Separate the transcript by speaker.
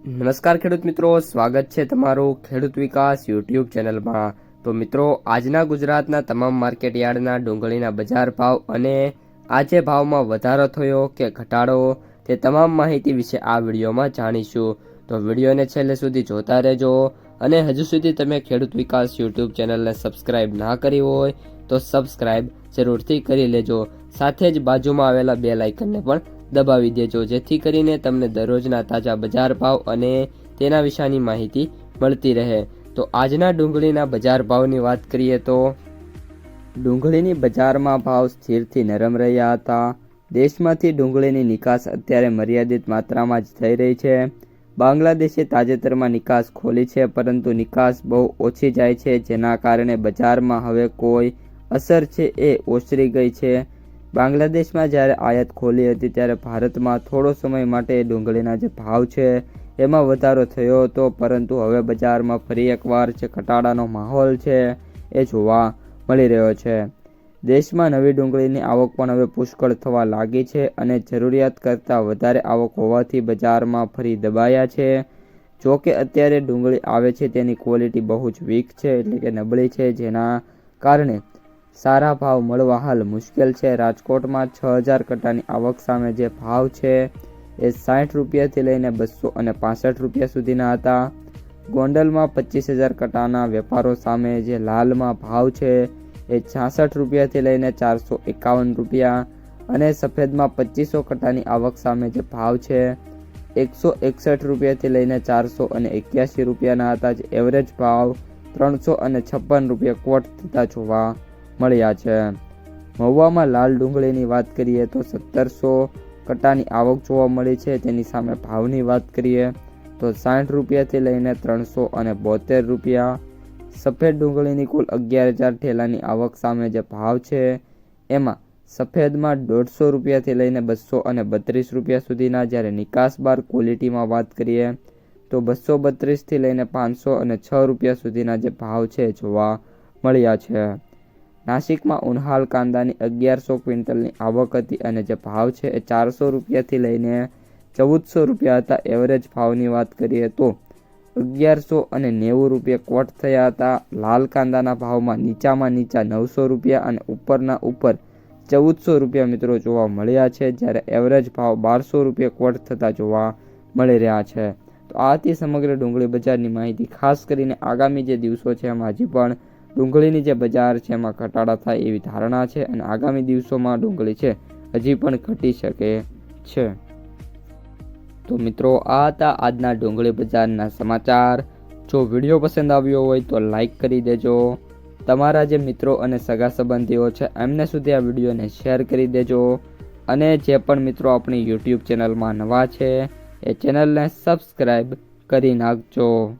Speaker 1: નમસ્કાર ખેડૂત મિત્રો, સ્વાગત છે તમારું ખેડૂત વિકાસ યુટ્યુબ ચેનલમાં. તો મિત્રો, આજના ગુજરાતના તમામ માર્કેટ યાર્ડના ડુંગળીના બજાર ભાવ અને આજે ભાવમાં વધારો થયો કે ઘટાડો તે તમામ માહિતી વિશે આ વિડીયોમાં જાણીશું. તો વિડીયોને છેલ્લે સુધી જોતા રહેજો અને હજુ સુધી તમે ખેડૂત વિકાસ યુટ્યુબ ચેનલને સબસ્ક્રાઇબ ના કરી હોય તો સબસ્ક્રાઇબ જરૂરથી કરી લેજો. સાથે જ બાજુમાં આવેલા બે લાઇકનને પણ દબાવી દેજો, જેથી કરીને તમને દરરોજના તાજા બજાર ભાવ અને તેના વિશેની માહિતી મળતી રહે. તો આજના ડુંગળીના બજાર ભાવની વાત કરીએ તો ડુંગળીની બજારમાં ભાવ સ્થિરથી નરમ રહ્યા હતા. દેશમાંથી ડુંગળીની નિકાસ અત્યારે મર્યાદિત માત્રામાં જ થઈ રહી છે. બાંગ્લાદેશે તાજેતરમાં નિકાસ ખોલી છે, પરંતુ નિકાસ બહુ ઓછી જાય છે, જેના કારણે બજારમાં હવે કોઈ અસર છે એ ઓસરી ગઈ છે. બાંગ્લાદેશમાં જ્યારે આયાત ખોલી હતી ત્યારે ભારતમાં થોડો સમય માટે ડુંગળીના જે ભાવ છે, એમાં વધારો થયો હતો, પરંતુ હવે બજારમાં ફરી એકવાર જે ઘટાડાનો માહોલ છે, એ જોવા મળી રહ્યો છે. દેશમાં નવી ડુંગળીની આવક પણ હવે પુષ્કળ થવા લાગી છે અને જરૂરિયાત કરતાં વધારે આવક હોવાથી બજારમાં ફરી દબાયા છે. જો કે અત્યારે ડુંગળી આવે છે તેની ક્વોલિટી બહુ જ વીક છે એટલે કે નબળી છે, જેના કારણે સારા ભાવ મળવા હાલ મુશ્કેલ છે. રાજકોટમાં છ હજાર કટ્ટાની આવક સામે જે ભાવ છે એ સાઠ રૂપિયાથી લઈને બસો અને પાસઠ રૂપિયા સુધીના હતા. ગોંડલમાં પચીસ હજાર કટ્ટાના વેપારો સામે જે લાલમાં ભાવ છે એ છાસઠ રૂપિયાથી લઈને ચારસો એકાવન રૂપિયા અને સફેદમાં પચીસો કટ્ટાની આવક સામે જે ભાવ છે એકસો એકસઠ રૂપિયાથી લઈને ચારસો અને એક્યાસી રૂપિયાના હતા. જે એવરેજ ભાવ ત્રણસો અને છપ્પન રૂપિયા કોટ થતા જોવા મળ્યા છે. મહુવામાં લાલ ડુંગળીની વાત કરીએ તો સત્તરસો કટ્ટાની આવક જોવા મળી છે. તેની સામે ભાવની વાત કરીએ તો સાઠ રૂપિયાથી લઈને ત્રણસો અને બોતેર રૂપિયા. સફેદ ડુંગળીની કુલ અગિયાર હજાર ઠેલાની આવક સામે જે ભાવ છે, એમાં સફેદમાં દોઢસો રૂપિયાથી લઈને બસો અને બત્રીસ રૂપિયા સુધીના. જ્યારે નિકાસ બાર ક્વોલિટીમાં વાત કરીએ તો બસો બત્રીસથી લઈને પાંચસો અને છ રૂપિયા સુધીના જે ભાવ છે, જોવા મળ્યા છે. નાસિકમાં ઉનહાલ કાંદાની અગિયારસો ક્વિન્ટલની આવક હતી અને જે ભાવ છે એ ચારસો રૂપિયાથી લઈને ચૌદસો રૂપિયા હતા એવરેજ ભાવની વાત કરીએ તો. અગિયારસો અને નેવું રૂપિયા કોટ થયા હતા. લાલ કાંદાના ભાવમાં નીચામાં નીચા નવસો રૂપિયા અને ઉપરના ઉપર ચૌદસો રૂપિયા મિત્રો જોવા મળ્યા છે, જ્યારે એવરેજ ભાવ બારસો રૂપિયા કોટ થતા જોવા મળી રહ્યા છે. તો આ હતી સમગ્ર ડુંગળી બજારની માહિતી. ખાસ કરીને આગામી જે દિવસો છે એમાં હજી પણ ડુંગળીની જે બજાર છે, એમાં ઘટાડા થાય એવી ધારણા છે અને આગામી દિવસોમાં ડુંગળી છે, હજી પણ ઘટી શકે છે. તો મિત્રો, આ હતા આજના ડુંગળી બજારના સમાચાર. જો વીડિયો પસંદ આવ્યો હોય તો લાઈક કરી દેજો. તમારા જે મિત્રો અને સગા સંબંધીઓ છે, એમને સુધી આ વિડીયોને શેર કરી દેજો. અને જે પણ મિત્રો આપણી યુટ્યુબ ચેનલમાં નવા છે, એ ચેનલને સબસ્ક્રાઈબ કરી નાખજો.